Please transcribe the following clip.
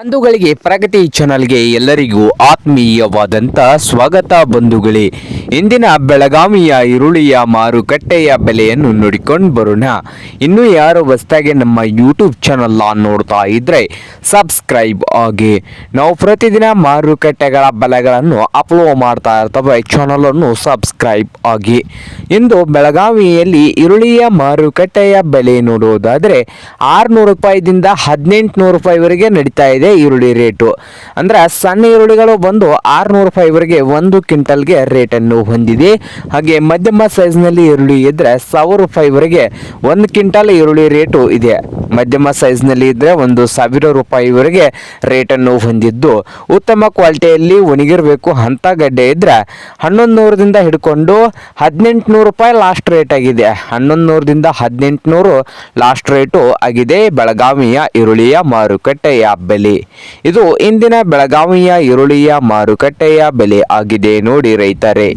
ಬಂಧುಗಳಿಗೆ, ಪ್ರಗತಿ ಚಾನಲ್ಗೆ ಎಲ್ಲರಿಗೂ ಆತ್ಮೀಯವಾದಂಥ ಸ್ವಾಗತ ಬಂಧುಗಳೇ. ಇಂದಿನ ಬೆಳಗಾವಿಯ ಈರುಳ್ಳಿಯ ಮಾರುಕಟ್ಟೆಯ ಬೆಲೆಯನ್ನು ನೋಡಿಕೊಂಡು ಬರೋಣ. ಇನ್ನೂ ಯಾರು ಹೊಸದಾಗಿ ನಮ್ಮ ಯೂಟ್ಯೂಬ್ ಚಾನಲ್ನ ನೋಡ್ತಾ ಇದ್ರೆ ಸಬ್ಸ್ಕ್ರೈಬ್ ಆಗಿ. ನಾವು ಪ್ರತಿದಿನ ಮಾರುಕಟ್ಟೆಗಳ ಬೆಲೆಗಳನ್ನು ಅಪ್ಲೋಡ್ ಮಾಡ್ತಾ ಇರ್ತವೆ. ಚಾನಲನ್ನು ಸಬ್ಸ್ಕ್ರೈಬ್ ಆಗಿ. ಇಂದು ಬೆಳಗಾವಿಯಲ್ಲಿ ಈರುಳ್ಳಿಯ ಮಾರುಕಟ್ಟೆಯ ಬೆಲೆ ನೋಡುವುದಾದರೆ, ಆರುನೂರು ರೂಪಾಯಿದಿಂದ ಹದಿನೆಂಟುನೂರು ರೂಪಾಯಿವರೆಗೆ ನಡೀತಾ ಇದೆ. ಈರುಳ್ಳಿ ರೇಟು. ಅಂದ್ರೆ ಸಣ್ಣ ಈರುಳ್ಳಿಗಳು ಬಂದು ಆರುನೂರು ರೂಪಾಯಿವರೆಗೆ ಒಂದು ಕ್ವಿಂಟಲ್ಗೆ ರೇಟನ್ನು ಹೊಂದಿದೆ. ಹಾಗೆ ಮಧ್ಯಮ ಸೈಜ್ನಲ್ಲಿ ಈರುಳ್ಳಿ ಇದ್ದರೆ ಸಾವಿರ ರೂಪಾಯಿವರೆಗೆ ಒಂದು ಕ್ವಿಂಟಲ್ ಈರುಳ್ಳಿ ರೇಟು ಇದೆ. ಮಧ್ಯಮ ಸೈಜ್ನಲ್ಲಿ ಇದ್ರೆ ಒಂದು ಸಾವಿರ ರೂಪಾಯಿವರೆಗೆ ರೇಟನ್ನು ಹೊಂದಿದ್ದು. ಉತ್ತಮ ಕ್ವಾಲಿಟಿಯಲ್ಲಿ ಒಣಗಿರಬೇಕು ಅಂಥ ಗಡ್ಡೆ ಇದ್ದರೆ ಹನ್ನೊಂದು ನೂರದಿಂದ ಹಿಡ್ಕೊಂಡು ಹದಿನೆಂಟು ರೂಪಾಯಿ ಲಾಸ್ಟ್ ರೇಟ್ ಆಗಿದೆ. ಹನ್ನೊಂದು ನೂರದಿಂದ ಹದಿನೆಂಟು ನೂರು ಲಾಸ್ಟ್ ರೇಟು ಆಗಿದೆ ಬೆಳಗಾವಿಯ ಈರುಳ್ಳಿಯ ಮಾರುಕಟ್ಟೆಯ ಬೆಲೆ. ಇದು ಇಂದಿನ ಬೆಳಗಾವಿಯ ಈರುಳ್ಳಿಯ ಮಾರುಕಟ್ಟೆಯ ಬೆಲೆ ಆಗಿದೆ ನೋಡಿ ರೈತರೇ.